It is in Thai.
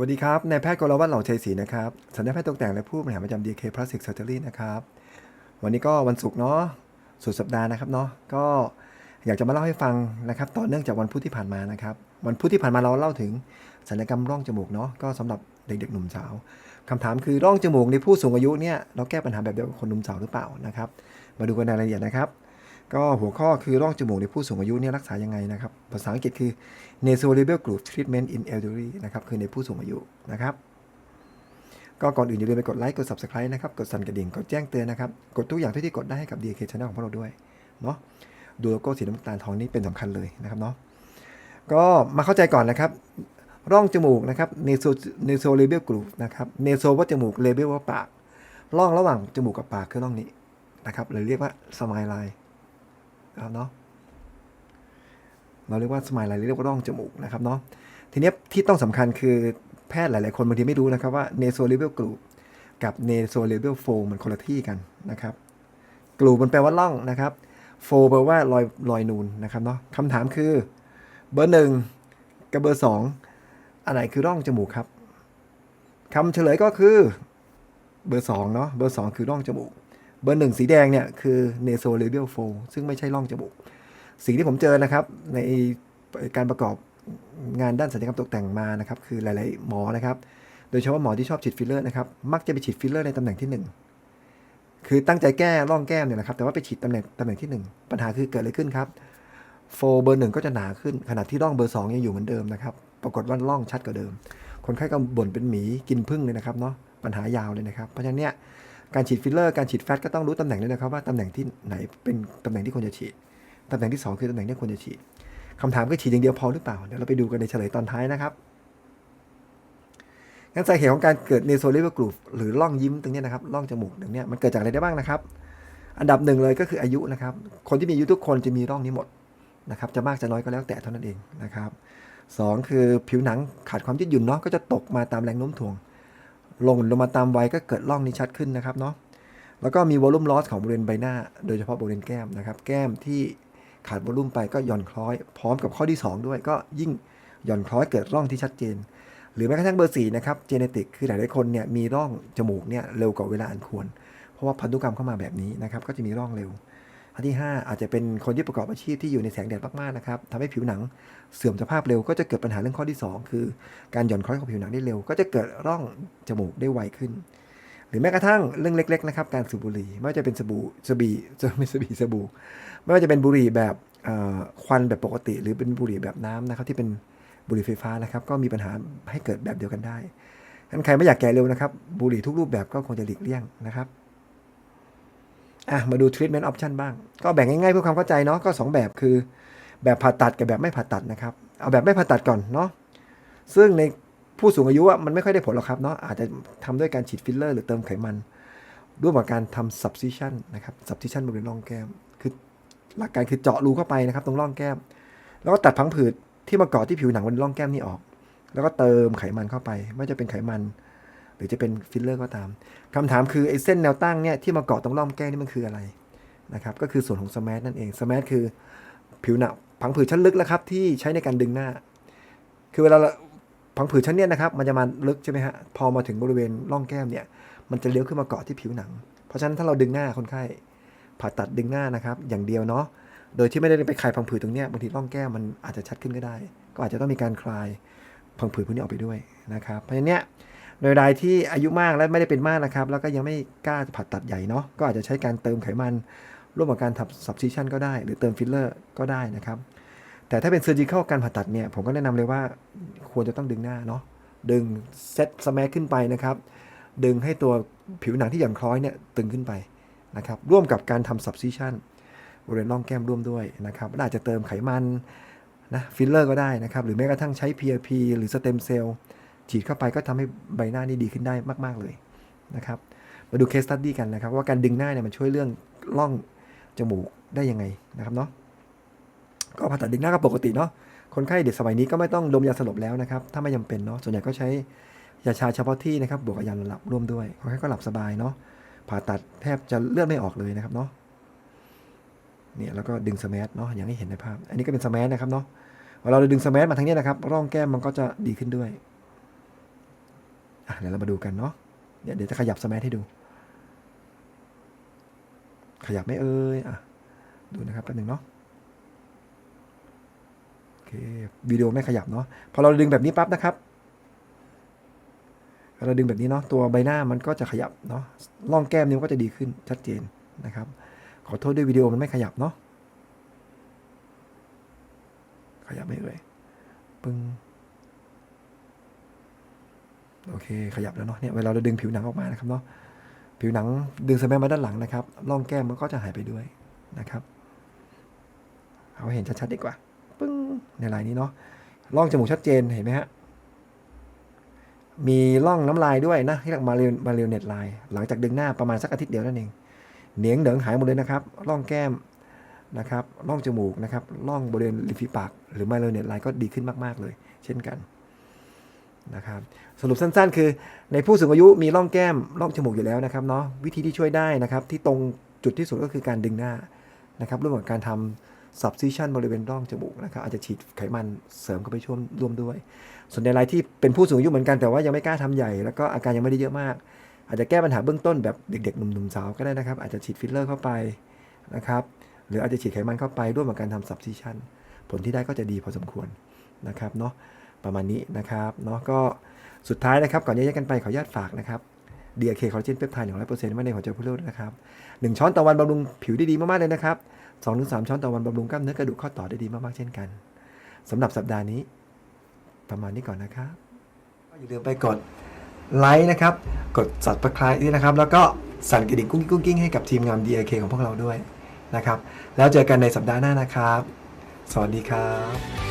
วัสดีครับ นายแพทย์กรวัตรเหล่าชัยศรีนะครับสัญญาแพทย์ตกแต่งและผู้บริหารประจำ DK Plastic Surgery นะครับ วันนี้ก็วันศุกร์เนาะ สุดสัปดาห์นะครับเนาะ ก็อยากจะมาเล่าให้ฟังนะครับ ต่อเนื่องจากวันพุธที่ผ่านมานะครับ วันพุธที่ผ่านมาเราเล่าถึงศัลยกรรมร่องจมูกเนาะ ก็สำหรับเด็กๆหนุ่มสาวคำถามคือร่องจมูกในผู้สูงอายุเนี่ย เราแก้ปัญหาแบบเดียวกับคนหนุ่มสาวหรือเปล่านะครับ มาดูกันในรายละเอียดนะครับ ก็หัวข้อคือร่องจมูกในผู้สูงอายุเนี่ยรักษายังไงนะครับ ภาษาอังกฤษคือ nasolabial groove treatment in elderly นะครับ คือในผู้สูงอายุนะครับ ก็ก่อนอื่นอย่าลืมไปกดไลค์กด subscribe นะครับ กดสั่นกระดิ่ง กดแจ้งเตือนนะครับ กดทุกอย่างที่ที่กดได้ให้กับ DK Channel ของพวกเราด้วย เนาะดูโลโก้สีน้ำตาลทองนี่เป็นสำคัญเลยนะครับเนาะ ก็มาเข้าใจก่อนนะครับ ร่องจมูกนะครับ naso nasolabial groove นะครับ naso ว่าจมูก labial ว่าปาก ร่องระหว่างจมูกกับปากคือร่องนี้นะครับหรือเรียกว่า smile line นะครับเนาะเราเรียกว่าสมายไลน์เรียกว่าร่องจมูกนะครับเนาะทีนี้ที่ต้องสำคัญคือแพทย์หลาย ๆ คนบางทีไม่รู้นะครับว่า nasolabial groove กับ nasolabial fold มันคนละที่กันนะครับ groove มันแปลว่าร่องนะครับ fold แปลว่ารอยรอยนูนนะครับเนาะคำถามคือเบอร์หนึ่งกับเบอร์สองอันไหนคือร่องจมูกครับคำเฉลยก็คือเบอร์สองเนาะเบอร์สองคือร่องจมูก เบอร์หนึ่งสีแดงเนี่ยคือ nasolabial fold ซึ่งไม่ใช่ร่องจมูกสิ่งที่ผมเจอนะครับ ในการประกอบงานด้านศัลยกรรมตกแต่งมานะครับ คือหลาย ๆ หมอนะครับ โดยเฉพาะหมอที่ชอบฉีดฟิลเลอร์นะครับ มักจะไปฉีดฟิลเลอร์ในตำแหน่งที่หนึ่งคือตั้งใจแก้ร่องแก้มเนี่ยนะครับ แต่ว่าไปฉีดตำแหน่งตำแหน่งที่หนึ่งปัญหาคือเกิดอะไรขึ้นครับ โฟเบอร์หนึ่งก็จะหนาขึ้นขณะที่ร่องเบอร์สองยังอยู่เหมือนเดิมนะครับ ปรากฏว่าร่องชัดกว่าเดิม คนไข้ก็บ่นเป็นหมีกินพึ่งเลยนะครับเนาะ ปัญหายาวเลยนะครับ เพราะฉะนั้นเนี่ย การฉีดฟิลเลอร์ การฉีดแฟตก็ต้องรู้ตำแหน่งด้วยนะครับว่าตำแหน่งที่ไหนเป็นตำแหน่งที่ควรจะฉีด ตำแหน่งที่ 2 คือตำแหน่งที่ควรจะฉีดคำถามคือฉีดอย่างเดียวพอหรือเปล่า เดี๋ยวเราไปดูกันในเฉลยตอนท้ายนะครับ งั้นสาเหตุของการเกิด nasolabial groove หรือร่องยิ้มตรงนี้นะครับ ร่องจมูกตรงเนี้ยมันเกิดจากอะไรได้บ้างนะครับ อันดับหนึ่งเลยก็คืออายุนะครับ คนที่มีอายุทุกคนจะมีร่องนี้หมดนะครับ จะมากจะน้อยก็แล้วแต่เท่านั้นเองนะครับสองคือผิวหนังขาดความยืดหยุ่นเนาะก็จะตกมาตามแรงโน้มถ่วง ลงลงมาตามวัยก็เกิดร่องนี้ชัดขึ้นนะครับเนาะแล้วก็มีวอลลุ่มลอสของบริเวณใบหน้า โดยเฉพาะบริเวณแก้มนะครับ แก้มที่ขาดวอลลุ่มไปก็หย่อนคล้อย พร้อมกับข้อที่ 2 ด้วย ก็ยิ่งหย่อนคล้อยเกิดร่องที่ชัดเจน หรือแม้กระทั่งเบอร์สี่นะครับเจเนติกคือหลายๆคนเนี่ยมีร่องจมูกเนี่ยเร็วกว่าเวลาอันควร เพราะว่าพันธุกรรมเข้ามาแบบนี้นะครับก็จะมีร่องเร็ว อันที่ 5 อาจจะเป็นคนที่ประกอบอาชีพที่อยู่ในแสงแดดมากๆนะครับทำให้ผิวหนังเสื่อมสภาพเร็วก็จะเกิดปัญหาเรื่องข้อที่ 2 คือ การหย่อนคล้อยของผิวหนังได้เร็ว ก็จะเกิดร่องจมูกได้ไวขึ้น หรือแม้กระทั่งเรื่องเล็กๆนะครับการสูบบุหรี่ไม่ว่าจะเป็นสบู่สบีจะไม่สบีสบู่ไม่ว่าจะเป็นบุหรี่แบบควันแบบปกติ หรือเป็นบุหรี่แบบน้ำนะครับที่เป็นบุหรี่ไฟฟ้านะครับก็มีปัญหาให้เกิดแบบเดียวกันได้งั้นใครไม่อยากแก่เร็วนะครับบุหรี่ทุกรูปแบบก็ควรจะหลีกเลี่ยงนะครับ อะมาดู treatment option บ้าง ก็แบ่งง่ายๆเพื่อความเข้าใจเนาะก็สองแบบคือ แบบผ่าตัดกับแบบไม่ผ่าตัดนะครับ เอาแบบไม่ผ่าตัดก่อนเนาะซึ่งในผู้สูงอายุอะมันไม่ค่อยได้ผลหรอกครับเนาะอาจจะทำด้วยการฉีดฟิลเลอร์ หรือเติมไขมันร่วมกับการทำ subcision นะครับ subcision บริเวณร่องแก้ม คือหลักการคือเจาะรูเข้าไปนะครับ ตรงร่องแก้ม แล้วก็ตัดพังผืดที่มาเกาะที่ผิวหนังบนร่องแก้มนี่ออก แล้วก็เติมไขมันเข้าไป ไม่จะเป็นไขมัน หรือจะเป็นฟิลเลอร์ก็ตามคำถามคือไอ้เส้นแนวตั้งเนี่ยที่มาเกาะตรงร่องแก้มนี่มันคืออะไรนะครับก็คือส่วนของสมาร์ทนั่นเองสมาร์ทคือผิวหนังพังผืดชั้นลึกแล้วครับที่ใช้ในการดึงหน้า คือเวลาเราพังผืดชั้นเนี่ยนะครับมันจะมาลึกใช่ไหมฮะพอมาถึงบริเวณร่องแก้มเนี่ยมันจะเลี้ยวขึ้นมาเกาะที่ผิวหนัง เพราะฉะนั้นถ้าเราดึงหน้าคนไข้ผ่าตัดดึงหน้านะครับ อย่างเดียวเนาะโดยที่ไม่ได้ไปคลายพังผืดตรงเนี้ยบางทีร่องแก้มมันอาจจะชัดขึ้นก็ได้ ก็อาจจะต้องมีการคลายพังผืดพวกนี้ออกไปด้วยนะครับเพราะฉะนั้นเนี่ย โดยรายที่อายุมากและไม่ได้เป็นมากนะครับ แล้วก็ยังไม่กล้าผ่าตัดใหญ่เนาะก็อาจจะใช้การเติมไขมัน ร่วมกับการทำ substitution ก็ได้ หรือเติมฟิลเลอร์ก็ได้นะครับ แต่ถ้าเป็น surgical การผ่าตัดเนี่ยผมก็แนะนำเลยว่าควรจะต้องดึงหน้าเนาะดึงเซตสแมขึ้นไปนะครับ ดึงให้ตัวผิวหนังที่หย่อนคล้อยเนี่ยตึงขึ้นไปนะครับร่วมกับการทำ subcision บริเวณร่องแก้มร่วมด้วยนะครับอาจจะเติมไขมันนะฟิลเลอร์ก็ได้นะครับ หรือแม้กระทั่งใช้ PRP หรือสเต็มเซลล์ ฉีดเข้าไปก็ทำให้ใบหน้านี่ดีขึ้นได้มาก ๆเลยนะครับ มาดู case study กันนะครับ ว่าการดึงหน้าเนี่ยมันช่วยเรื่องร่องจมูกได้ยังไงนะครับเนาะก็ผ่าตัดดึงหน้าก็ปกติเนาะคนไข้เด็กสมัยนี้ก็ไม่ต้องดมยาสลบแล้วนะครับ ถ้าไม่จำเป็นเนาะส่วนใหญ่ก็ใช้ยาชาเฉพาะที่นะครับบวกกับยานอนหลับร่วมด้วยคนไข้ก็หลับสบายเนาะผ่าตัดแทบจะเลือดไม่ออกเลยนะครับเนาะเนี่ยแล้วก็ดึงสมาร์ทเนาะอย่างที่เห็นในภาพ อันนี้ก็เป็นสมาร์ทนะครับเนาะเวลาเราดึงสมาร์ทมาทางนี้นะครับ ร่องแก้มมันก็จะดีขึ้นด้วย เดี๋ยวเรามาดูกันเนาะเดี๋ยวจะขยับสมาร์ทให้ดู ขยับไม่เอ่ยอะดูนะครับแป๊บหนึงเนาะโอเควิดีโอไม่ขยับเนาะพอเราดึงแบบนี้ปั๊บนะครับเราดึงแบบนี้เนาะตัวใบหน้ามันก็จะขยับเนาะร่องแก้มนิ้วก็จะดีขึ้นชัดเจนนะครับ ขอโทษด้วยวิดีโอมันไม่ขยับเนาะขยับไม่เอ่ยปึ้ง โอเค ขยับแล้วเนาะเนี่ยเวลาเราดึงผิวหนังออกมานะครับเนาะผิวหนังดึงสแมมาด้านหลังนะครับร่องแก้มมันก็จะหายไปด้วยนะครับ เอาเห็นชัดๆดีกว่าปึ้งในลายนี้เนาะร่องจมูกชัดเจนเห็นไหมฮะมีร่องน้ำลายด้วยนะที่เรียกมาเรียมาเรียเน็ตลน์หลังจากดึงหน้าประมาณสักอาทิตย์เดียวนั่นเองเหนียงเหนิงหายหมดเลยนะครับร่องแก้มนะครับร่องจมูกนะครับร่องบริเวณริมฝีปาก หรือไมโลเน็ตลน์ก็ดีขึ้นมาก ๆ เลย เช่นกัน นะครับสรุปสั้นๆ คือในผู้สูงอายุมีร่องแก้มร่องจมูกอยู่แล้วนะครับเนาะวิธีที่ช่วยได้นะครับที่ตรงจุดที่สุดก็คือการดึงหน้านะครับร่วมกับการทำ subcision บริเวณร่องจมูกนะครับอาจจะฉีดไขมันเสริมเข้าไปช่วยร่วมด้วย ส่วนในรายที่เป็นผู้สูงอายุเหมือนกันแต่ว่ายังไม่กล้าทำใหญ่แล้วก็อาการยังไม่ได้เยอะมาก อาจจะแก้ปัญหาเบื้องต้นแบบเด็กๆหนุ่มๆสาวก็ได้นะครับ อาจจะฉีดฟิลเลอร์เข้าไปนะครับหรืออาจจะฉีดไขมันเข้าไปร่วมกับการทำ subcision ผลที่ได้ก็จะดีพอสมควรนะครับเนาะ ประมาณนี้นะครับเนาะก็สุดท้ายนะครับก่อนแยกกันไปขออนุญาตฝากนะครับ DRK คอลลาเจนเปปไทด์หนึ่งร้อยเปอร์เซ็นต์ไว้ในหัวใจผู้เล่นนะครับหนึ่งช้อนต่อวันบำรุงผิวได้ดีมากๆเลยนะครับสองถึงสามช้อนต่อวันบำรุงกล้ามเนื้อกระดูกข้อต่อได้ดีมากๆเช่นกันสำหรับสัปดาห์นี้ ประมาณนี้ก่อนนะครับอย่าลืมไปกดไลค์นะครับ กด subscribe ด้วยนะครับ แล้วก็สั่นกระดิ่งกุ้งกิ้งกุ้งกิ้งให้กับทีมงาน DAK ของพวกเราด้วยนะครับ แล้วเจอกันในสัปดาห์หน้านะครับ สวัสดีครับ